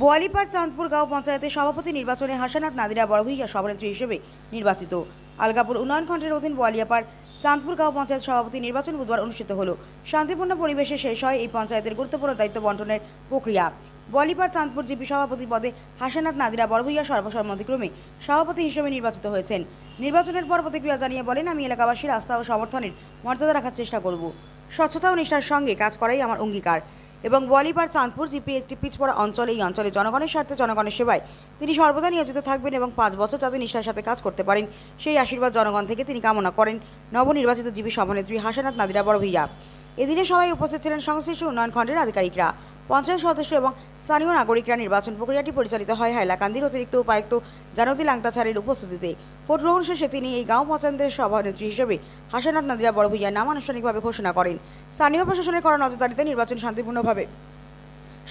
বোয়ালিপাড় চাঁদপুর গাঁও পঞ্চায়েতের সভাপতি নির্বাচনে হাসানাত নাদিরা বড়ভূইয়া সভানেত্রী হিসেবে নির্বাচিত। আলগাপুর উন্নয়ন খণ্ডের অধীন বোয়ালিয়াপাড় চাঁদপুর গাঁও পঞ্চায়েত সভাপতি নির্বাচন বুধবার অনুষ্ঠিত হল। শান্তিপূর্ণ পরিবেশে শেষ হয় এই পঞ্চায়েতের গুরুত্বপূর্ণ দায়িত্ব বন্টনের প্রক্রিয়া। বোয়ালিপাড় চাঁদপুর জিপি সভাপতি পদে হাসানাত নাদিরা বড়ভূইয়া সর্বসম্মতিক্রমে সভাপতি হিসেবে নির্বাচিত হয়েছেন। নির্বাচনের পর প্রতিক্রিয়া জানিয়ে বলেন, আমি এলাকাবাসীর আস্থা ও সমর্থনের মর্যাদা রাখার চেষ্টা করব। স্বচ্ছতা ও নিষ্ঠার সঙ্গে কাজ করাই আমার অঙ্গীকার। এবং বলিবার চাঁদপুর জিপি একটি পিছপড়া অঞ্চল এই অঞ্চলে জনগণের স্বার্থে জনগণের সেবায় তিনি সর্বদা নিয়োজিত থাকবেন এবং পাঁচ বছর যাতে নিষ্ঠার সাথে কাজ করতে পারেন, সেই আশীর্বাদ জনগণ থেকে তিনি কামনা করেন। নবনির্বাচিত জিপি সভানেত্রী হাসানাথ নাদিরা বড় ভুইয়া এদিনে সবাই উপস্থিত ছিলেন সংশ্লিষ্ট উন্নয়ন খণ্ডের আধিকারিকরা। পঞ্চায়েত সদস্য এবং স্থানীয় নাগরিকরা নির্বাচন প্রক্রিয়াটি পরিচালিত হয় হাইলাকান্দির অতিরিক্ত উপায়ুক্ত জানতি লাংতাছাড়ের উপস্থিতিতে। ভোট গ্রহণ শেষে তিনি এই গাঁও পঞ্চায়েতের সভানেত্রী হিসেবে হাসানাত নাদিরা বড়ভূইয়ার নাম আনুষ্ঠানিকভাবে ঘোষণা করেন। স্থানীয় প্রশাসনের করা নজরদারিতে নির্বাচন শান্তিপূর্ণভাবে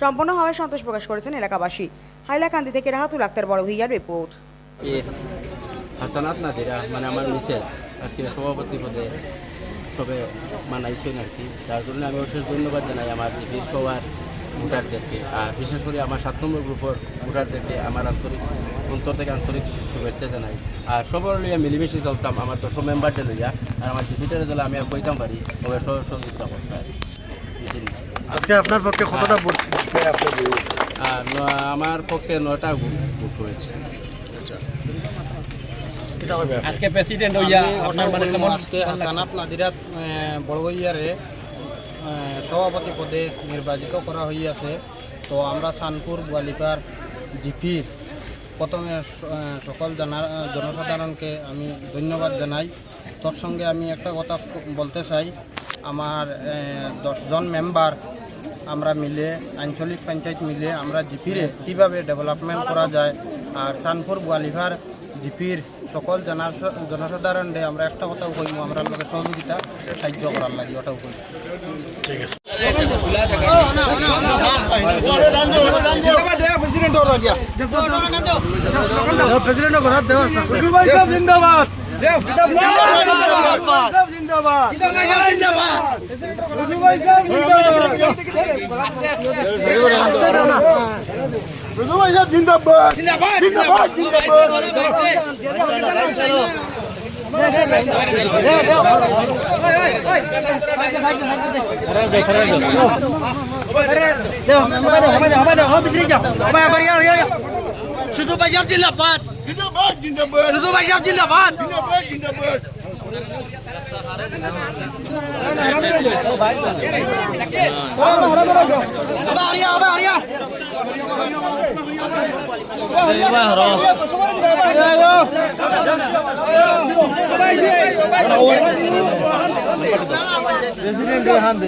সম্পন্ন হওয়ায় সন্তোষ প্রকাশ করেছেন এলাকাবাসী। হাইলাকান্দি থেকে রাহাতুল আক্তার বড় ভূইয়ার রিপোর্ট হাসানাত নাদিরা মানে আমার মিসেস, আজকে সভাপতি পদে সবে মানাইছেন আর কি। তার জন্য আমি অশেষ ধন্যবাদ জানাই আমার সবার ভোটারদেরকে আর বিশেষ করে আমার সাত নম্বর গ্রুপের ভোটারদেরকে আমার আন্তরিক অন্তর থেকে আন্তরিক শুভেচ্ছা জানাই। আর সবার লইয়া মিলেমিশে চলতাম আমার দশ মেম্বারটা লইয়া আর আমার জিপিটারে দিলে আমি আর কইতাম পারি তবে সহযোগিতা করতে পারি আজকে আপনার পক্ষে কতটা ভোট আমার পক্ষে নয়টা ভোট হয়েছে? আজকে প্রেসিডেন্ট হইয়া আপনার মানে কেমন আজকে হাসানাত নাদিরাত বড়বইয়ারে সভাপতি পদে নির্বাচিত করা হইয়াছে। তো আমরা সানপুর গোয়ালিকার জিপির প্রথমে সকল জানা, জনসাধারণকে আমি ধন্যবাদ জানাই। সঙ্গে আমি একটা কথা বলতে চাই। আমার দশজন মেম্বার আমরা মিলে, আঞ্চলিক পঞ্চায়েত মিলে আমরা জিপিরে কীভাবে ডেভেলপমেন্ট করা যায় আর চানপুর গোয়ালিভার জিপির সকল জনা জনসাধারণে আমরা একটা কথা কইমু আমরা লোকের সহযোগিতা সাহায্য করার লাগি ওটাও কই ঠিক আছে। প্রেসিডেন্ট ঘর দেওয়া আছে জিন্দাবাদ শুধু পাঞ্জাব জিন্দাবাদ শুধু পাঞ্জাব জিন্দাবাদ। আরিয়া আবা আরিয়া